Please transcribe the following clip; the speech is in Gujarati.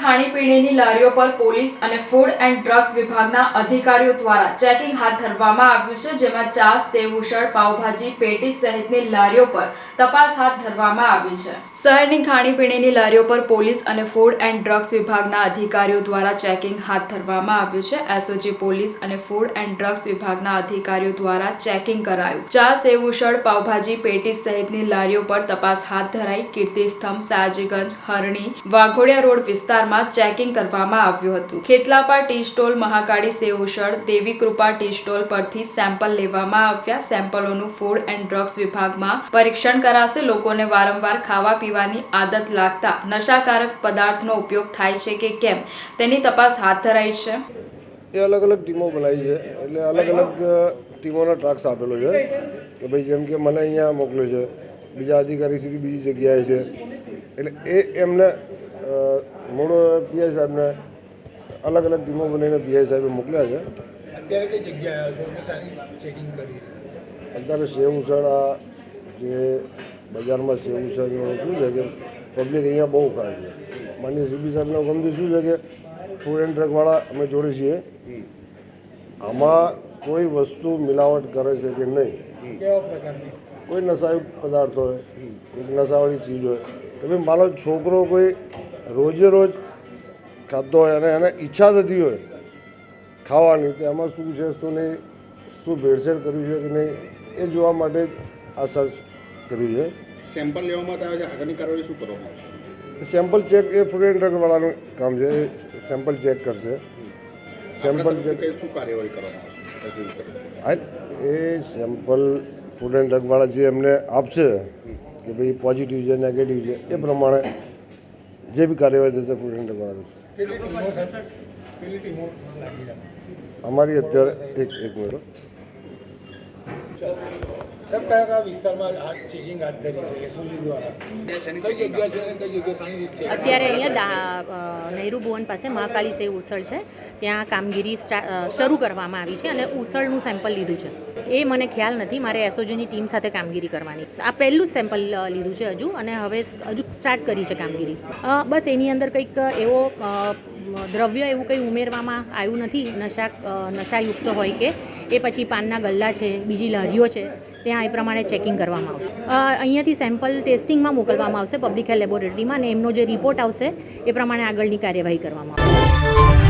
ખાણીપીણીની લારીઓ પર પોલીસ અને ફૂડ એન્ડ ડ્રગ્સ વિભાગના અધિકારીઓ દ્વારા ચેકિંગ હાથ ધરવામાં આવ્યું છે, જેમાં ચા સેવ ઉસળ પાવભાજી પેટી સહિતની લારીઓ પર તપાસ હાથ ધરવામાં આવી છે. શહેરની ખાણીપીણીની લારીઓ પર પોલીસ અને ફૂડ એન્ડ ડ્રગ્સ વિભાગના અધિકારીઓ દ્વારા ચેકિંગ હાથ ધરવામાં આવ્યું છે. એસઓજી પોલીસ અને ફૂડ એન્ડ ડ્રગ્સ વિભાગના અધિકારીઓ દ્વારા ચેકિંગ કરાયું. ચા સેવ ઉસળ પાવભાજી પેટી સહિતની લારીઓ પર તપાસ હાથ ધરાઈ કીર્તિસ્તંભ, સાજીગંજ, હરણી, વાઘોડિયા રોડ વિસ્તારમાં ચેકિંગ કરવામાં આવ્યું હતું. Khetlapa tea stall Mahakali Sev Usal Devi Kripa tea stall પરથી સેમ્પલ લેવામાં આવ્યા. સેમ્પલોનું ફૂડ એન્ડ ડ્રગ્સ વિભાગમાં પરીક્ષણ કરાશે. લોકોને વારંવાર ખાવા પીવાની આદત લાગતા નશાકારક પદાર્થનો ઉપયોગ થાય છે કે કેમ? તેની તપાસ હાથ ધરાઈ છે. એ અલગ અલગ ટીમો બનાવી છે. એટલે અલગ અલગ ટીમોનો ટ્રાક્સ આપેલો છે. કે ભાઈ જેમ કે મને અહીંયા મોકલ્યો છે. બીજા અધિકારી સુધી બીજી જગ્યાએ છે. એટલે એ એમને મૂળ પીઆઈ સાહેબને અલગ અલગ ટીમો બનાવીને પીઆઈ સાહેબે મોકલ્યા છે. અત્યારે કઈ જગ્યાએ ચેકિંગ કરી અત્યારે સેવ ઉસળ આ જે બજારમાં સેવ ઉસળનો શું છે કે પબ્લિક અહીંયા બહુ ખાય છે. માન્ય સીબી સાહેબના હુકમથી શું છે કે ફૂડ એન્ડ ડ્રગવાળા અમે જોડે છીએ. આમાં કોઈ વસ્તુ મિલાવટ કરે છે કે નહીં? કોઈ નશાયુક્ત પદાર્થ હોય કોઈ નશાવાળી ચીજ હોય. કે ભાઈ મારો છોકરો કોઈ રોજે રોજ ખાધો હોય અને એને ઈચ્છા થતી હોય ખાવાની તો એમાં શું છે શું નહીં શું ભેળસેળ કર્યું છે કે નહીં એ જોવા માટે આ સર્ચ કર્યું છે. સેમ્પલ લેવામાં આવે છે આગળની કાર્યવાહી શું કરવામાં આવશે સેમ્પલ ચેક એ ફૂડ એન્ડ ડ્રગવાળાનું કામ છે એ સેમ્પલ ચેક કરશે. સેમ્પલ ચેક શું કાર્યવાહી કરવામાં આવશે એ સેમ્પલ ફૂડ એન્ડ ડ્રગવાળા જે એમને આપશે કે ભાઈ પોઝિટિવ છે નેગેટિવ છે એ પ્રમાણે જે બી કાર્યવાહી થશે પ્રુડન્ટે લાગી રહ્યા અમારી અત્યારે એક એક મિનિટ. સાહેબ કયા કયા વિસ્તારમાં આ ચેકિંગ હાથ ધરી છે એસઓજી દ્વારા કઈ જગ્યા છે અને કઈ જગ્યા સારી રીતે? અત્યારે અહીંયા દા નહેરુ ભુવન પાસે મહાકાળી સે ઉસળ છે. ત્યાં કામગીરી શરૂ કરવામાં આવી છે અને ઉસળનું સેમ્પલ લીધું છે. એ મને ખ્યાલ નથી મારે એસઓજીની ટીમ સાથે કામગીરી કરવાની. આ પહેલું જ સેમ્પલ લીધું છે હજુ અને હવે હજુ સ્ટાર્ટ કરી છે કામગીરી. બસ એની અંદર કંઈક એવો દ્રવ્ય એવું કંઈ ઉમેરવામાં આવ્યું નથી નશા નશાયુક્ત હોય કે એ પછી પાનના ગલ્લા છે બીજી લારીઓ છે. ત્યાં એ પ્રમાણે ચેકિંગ કરવામાં આવશે. અહીંયાથી સેમ્પલ ટેસ્ટિંગમાં મોકલવામાં આવશે પબ્લિક હેલ્થ લેબોરેટરીમાં અને એમનો જે રિપોર્ટ આવશે એ પ્રમાણે આગળની કાર્યવાહી કરવામાં આવશે.